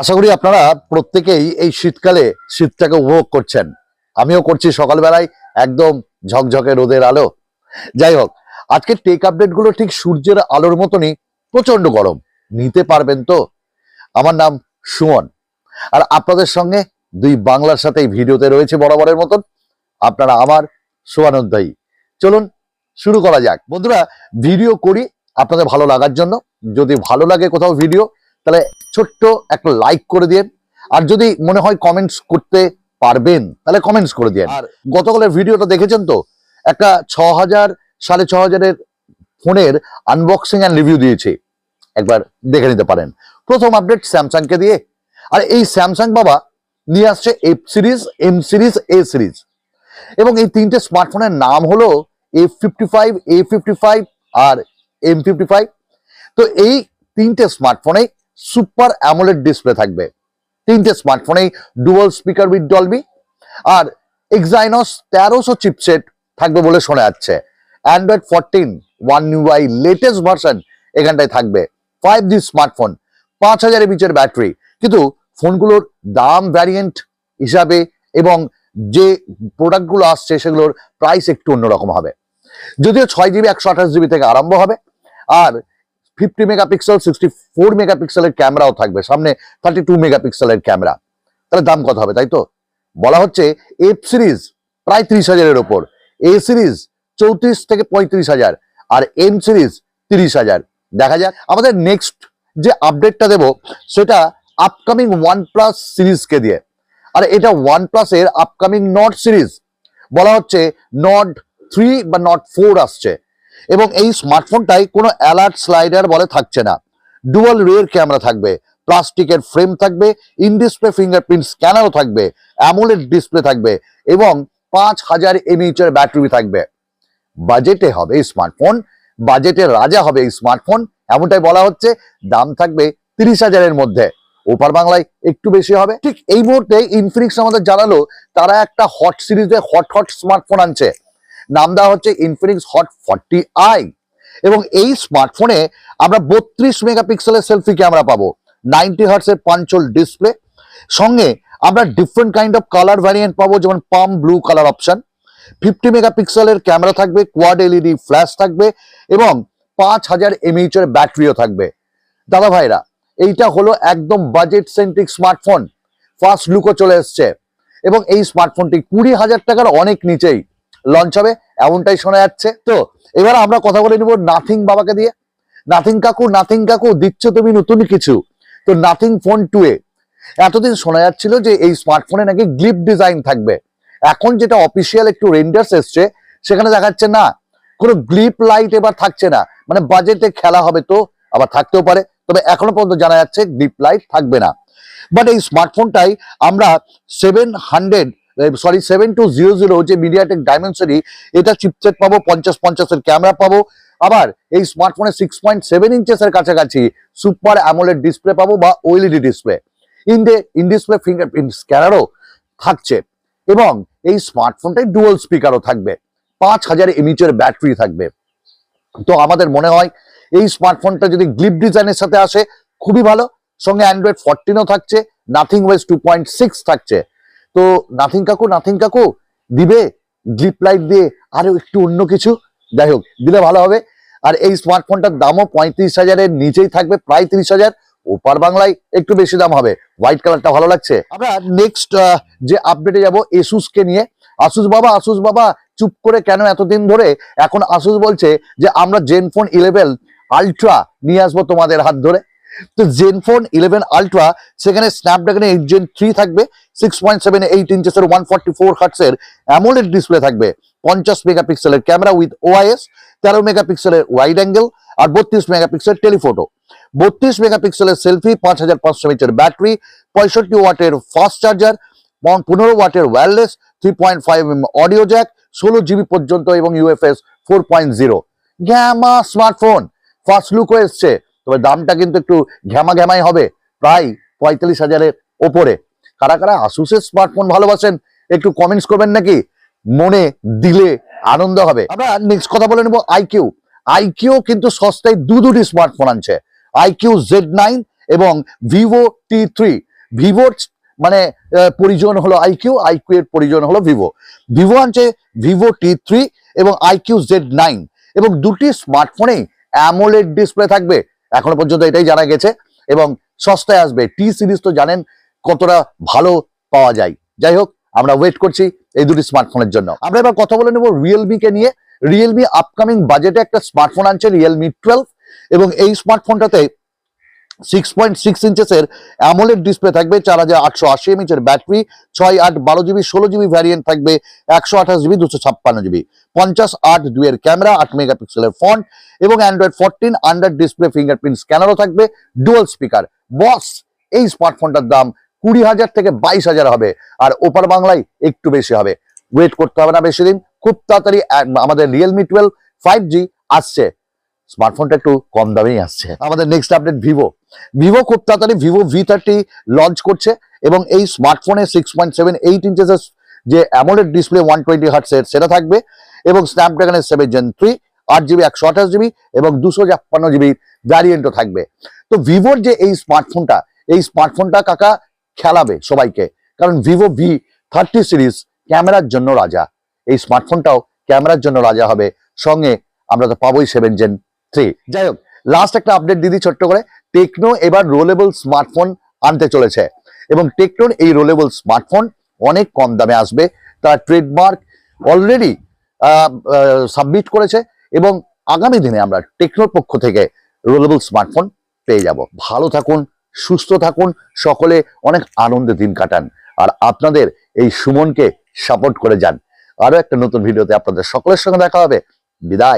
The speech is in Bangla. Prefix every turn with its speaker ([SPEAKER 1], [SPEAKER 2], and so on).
[SPEAKER 1] আশা করি আপনারা প্রত্যেকেই এই শীতকালে শীতটাকে উপভোগ করছেন। আমিও করছি সকালবেলায় একদম ঝকঝকে রোদের আলো। যাই হোক, আজকে টেক আপডেটগুলো ঠিক সূর্যের আলোর মতনই প্রচণ্ড গরম। নিতে পারবেন তো? আমার নাম সুমন। আর আপনাদের সঙ্গে দুই বাংলার সাথে এই ভিডিওতে রয়েছে বরাবরের মতন আপনারা আমার শুভানুধ্যায়ী চলুন শুরু করা যাক। বন্ধুরা, ভিডিও করি আপনাদের ভালো লাগার জন্য। যদি ভালো লাগে কোথাও ভিডিও তাহলে ছোট্ট একটা লাইক করে দিন আর যদি মনে হয় কমেন্টস করতে পারবেন তাহলে কমেন্টস করে দিন আর গতকালের ভিডিওটা দেখেছেন তো? একটা ছ হাজার সাড়ে ছ হাজারের ফোনের আনবক্সিং অ্যান্ড রিভিউ দিয়েছি। একবার দেখে নিতে পারেন। প্রথম আপডেট স্যামসাংকে দিয়ে। আর এই স্যামসাং বাবা নিয়ে আসছে F series M series A series এবং এই তিনটে স্মার্টফোনের নাম হলো F fifty five A fifty five R M fifty five তো এই তিনটে স্মার্টফোনে সুপার অ্যামোলেড ডিসপ্লে থাকবে। তিনটে স্মার্টফোনেই ডুয়াল স্পিকার উইথ ডলবি আর এক্সাইনস তেরোশো চিপসেট থাকবে বলে শোনা যাচ্ছে। Android fourteen One UI latest version এখানটায় থাকবে। ফাইভ জি স্মার্টফোন পাঁচ হাজার এমএচের ব্যাটারি কিন্তু ফোনগুলোর দাম ভ্যারিয়েন্ট হিসাবে এবং যে প্রোডাক্টগুলো আসছে সেগুলোর প্রাইস একটু অন্যরকম হবে। যদিও ছয় জিবি একশো আঠাশ জিবি থেকে আরম্ভ হবে। আর ফিফটি মেগাপিক্সেল, সিক্সটি ফোর মেগাপিক্সেলের ক্যামেরাও থাকবে। সামনে থার্টি টু মেগাপিক্সেলের ক্যামেরা। তাহলে দাম কত হবে, তাই তো? বলা হচ্ছে এফ সিরিজ প্রায় ত্রিশ হাজারের ওপর। এ সিরিজ চৌত্রিশ থেকে পঁয়ত্রিশ হাজার আর এম সিরিজ তিরিশ হাজার। দেখা যাক। আমাদের নেক্সট যে আপডেটটা দেব, সেটা আপকামিং ওয়ান প্লাস সিরিজকে দিয়ে। আর এটা ওয়ান প্লাসের আপকামিং নট সিরিজ বলা হচ্ছে নট থ্রি বা নট ফোর আসছে। এবং এই স্মার্টফোনটাই কোনো অ্যালার্ট স্লাইডার বলে থাকছে না। ডুয়াল রেয়ার ক্যামেরা থাকবে প্লাস্টিকের ফ্রেম থাকবে ইন ডিসপ্লে ফিঙ্গারপ্রিন্ট স্ক্যানারও থাকবে অ্যামোলেড ডিসপ্লে থাকবে এবং পাঁচ হাজার এমএইচ এর ব্যাটারি থাকবে। বাজেটে হবে এই স্মার্টফোন বাজেটের রাজা হবে এই স্মার্টফোন এমনটাই বলা হচ্ছে। দাম থাকবে তিরিশ হাজারের মধ্যে। ওপার বাংলায় একটু বেশি হবে। ঠিক এই মুহূর্তে ইনফিনিক্স আমাদের জানালো, তারা একটা হট সিরিজে হট হট স্মার্টফোন আনছে। নাম দেওয়া হচ্ছে ইনফিনিক্স হট ফর্টি আই এবং এই স্মার্টফোনে আমরা বত্রিশ মেগাপিক্সেলের সেলফি ক্যামেরা পাবো নাইনটি হার্টসের পাঞ্চল ডিসপ্লে সঙ্গে আমরা different kind of colour variant পাবো, যেমন palm blue colour option fifty মেগাপিক্সেলের ক্যামেরা থাকবে কোয়াড এলইডি ফ্ল্যাশ থাকবে এবং পাঁচ হাজার এমএইচ এর ব্যাটারিও থাকবে। দাদা ভাইরা, এইটা হলো একদম বাজেট সেন্ট্রিক স্মার্টফোন ফার্স্ট লুকও চলে এসছে। এবং এই স্মার্টফোনটি কুড়ি হাজার টাকার অনেক নিচেই। লঞ্চ হবে, এমনটাই শোনা যাচ্ছে। তো, এবার আমরা কথা বলে নিব নাথিং বাবাকে দিয়ে। নাথিং কাকু নাথিং কাকু, দিচ্ছ তুমি নতুন কিছু। তো, নাথিং ফোন টু এ। এতদিন শোনা যাচ্ছিল যে এই স্মার্টফোনে নাকি গ্লিপ ডিজাইন থাকবে। এখন যেটা অফিসিয়াল একটু রেন্ডার্স এসছে, সেখানে দেখাচ্ছে না, কোনো গ্লিপ লাইট এবার থাকছে না। মানে বাজেটে খেলা হবে তো, আবার থাকতেও পারে। তবে এখনও পর্যন্ত জানা যাচ্ছে গ্লিপ লাইট থাকবে না। বাট এই স্মার্টফোনটাই আমরা seven hundred sorry seven two zero zero যে মিডিয়াটেক ডায়মেনশনি এটা চিপসেট পাবো, পঞ্চাশ পঞ্চাশের ক্যামেরা পাবো। আবার এই স্মার্টফোনে সিক্স পয়েন্ট সেভেন ইঞ্চেসের কাছাকাছি সুপার অ্যামোলেড ডিসপ্লে পাবো বা ওএলইডি ডিসপ্লে ইনডে ইন ডিসপ্লে ফিঙ্গারপ্রিন্ট স্ক্যানারও থাকছে। এবং এই স্মার্টফোনটাই ডুয়াল স্পিকারও থাকবে। পাঁচ হাজার এমএচের ব্যাটারি থাকবে। তো আমাদের মনে হয় এই স্মার্টফোনটা যদি গ্লিপ ডিজাইনের সাথে আসে, খুবই ভালো। সঙ্গে অ্যান্ড্রয়েড ফোরটিনও থাকছে। Nothing OS two point six থাকছে। তো নাথিং কাকু নাথিং কাকু, দিবে গ্লিপ লাইট দিয়ে আরও একটু অন্য কিছু। যাই হোক, দিলে ভালো হবে। আর এই স্মার্টফোনটার দামও পঁয়ত্রিশ হাজারের নিচেই থাকবে, প্রায় তিরিশ হাজার। ওপার বাংলায় একটু বেশি দাম হবে। হোয়াইট কালারটা ভালো লাগছে। আমরা নেক্সট যে আপডেটে যাব এসুস কে নিয়ে। আসুস বাবা আসুস বাবা, চুপ করে কেন এতদিন ধরে এখন আসুস বলছে যে আমরা জেনফোন ইলেভেন আলট্রা নিয়ে আসব তোমাদের হাত ধরে? তো জেনফোন ইলেভেন আলট্রা সেখানে স্ন্যাপড্রাগন এইট জেন থ্রি থাকবে সিক্স পয়েন্ট সেভেন এইট ইঞ্চেসের ওয়ান ফর্টি ফোর হার্টসের অ্যামোলেড ডিসপ্লে থাকবে, পঞ্চাশ মেগাপিক্সেলের ক্যামেরা উইথ ওআইএস তেরো মেগাপিক্সেলের ওয়াইড অ্যাঙ্গেল আর বত্রিশ মেগাপিক্সেলের টেলিফোটো বত্রিশ মেগাপিক্সেলের সেলফি পাঁচ হাজার পাঁচশো মিটার ব্যাটারি পঁয়ষট্টি ওয়াটের ফাস্ট চার্জার পনেরো ওয়াটের wireless three point five audio jack ষোলো জিবি পর্যন্ত এবং ইউএফএস ফোর পয়েন্ট জিরো গ্যামা স্মার্টফোন ফার্স্ট লুকও এসছে। তবে দামটা কিন্তু একটু ঘ্যামা ঘ্যামাই হবে, প্রায় পঁয়তাল্লিশ হাজারের ওপরে। কারা কারা আসুসের স্মার্টফোন ভালোবাসেন, একটু কমেন্টস করবেন নাকি? মনে দিলে আনন্দ হবে। আমরা নেক্সট কথা বলে নেব আইকিউ আইকিউ কিন্তু সস্তায় দু দুটি স্মার্টফোন আনছে। আইকিউ জেড নাইন এবং ভিভো টি থ্রি ভিভোর মানে পরিজন হলো আইকিউ আইকিউ এর পরিজন হলো ভিভো ভিভো আনছে ভিভো টি থ্রি এবং আইকিউ জেড নাইন এবং দুটি স্মার্টফোনেই অ্যামোলেড ডিসপ্লে থাকবে। এখনও পর্যন্ত এটাই জানা গেছে এবং সস্তায় আসবে। টি সিরিজ তো জানেন কতটা ভালো পাওয়া যায়। যাই হোক, আমরা ওয়েট করছি এই দুটি স্মার্টফোনের জন্য। আমরা এবার কথা বলে নেব রিয়েলমিকে নিয়ে। রিয়েলমি আপকামিং বাজেটে একটা স্মার্টফোন আনছে রিয়েলমি টুয়েলভ এবং এই স্মার্টফোনটাতে সিক্স পয়েন্ট সিক্স ইঞ্চেসের অ্যামোলেড ডিসপ্লে থাকবে, চার হাজার আটশো আশি এমএচের ব্যাটারি ছয় আট বারো জিবি, ষোলো জিবি ভ্যারিয়েন্ট থাকবে, একশো আঠাশ জিবি, দুশো ছাপ্পান্ন জিবি। পঞ্চাশ আট দুইয়ের ক্যামেরা আট মেগাপিক্সেলের ফন্ট এবং Android fourteen under display fingerprint স্ক্যানারও থাকবে ডুয়াল স্পিকার বস এই স্মার্টফোনটার দাম কুড়ি হাজার থেকে বাইশ হাজার হবে, আর ওপার বাংলায় একটু বেশি হবে। ওয়েট করতে হবে না বেশি দিন, খুব তাড়াতাড়ি আমাদের রিয়েলমি টুয়েলভ ফাইভ জি আসছে। স্মার্টফোনটা একটু কম দামেই আসছে। আমাদের নেক্সট আপডেট ভিভো ভিভো খুব তাড়াতাড়ি ভিভো ভি থার্টি লঞ্চ করছে এবং এই স্মার্টফোনে সিক্স পয়েন্ট সেভেন এইট ইঞ্চেসের যে অ্যামোলেড ডিসপ্লে ওয়ান টোয়েন্টি হার্টসের সেটা থাকবে এবং স্ন্যাপড্রাগনের সেভেন জেন থ্রি আট জিবি একশো আঠাশ জিবি এবং দুশো ছাপ্পান্ন জিবি ভ্যারিয়েন্টও থাকবে। তো ভিভোর যে এই স্মার্টফোনটা এই স্মার্টফোনটা কাকা খেলাবে সবাইকে, কারণ ভিভো ভি থার্টি সিরিজ ক্যামেরার জন্য রাজা। এই স্মার্টফোনটাও ক্যামেরার জন্য রাজা হবে। সঙ্গে আমরা তো পাবোই সেভেন জেন থ্রি। যাই হোক লাস্ট একটা আপডেট দিদি ছোট্ট করে। টেকনো এবার রোলেবল স্মার্টফোন আনতে চলেছে। এবং টেকনোর এই রোলেবল স্মার্টফোন অনেক কম দামে আসবে। তার ট্রেডমার্ক অলরেডি সাবমিট করেছে। এবং আগামী দিনে আমরা টেকনোর পক্ষ থেকে রোলেবল স্মার্টফোন পেয়ে যাব। ভালো থাকুন, সুস্থ থাকুন, সকলে অনেক আনন্দে দিন কাটান। আর আপনাদের এই সুমনকে সাপোর্ট করে যান। আরও একটা নতুন ভিডিওতে আপনাদের সকলের সঙ্গে দেখা হবে। বিদায়।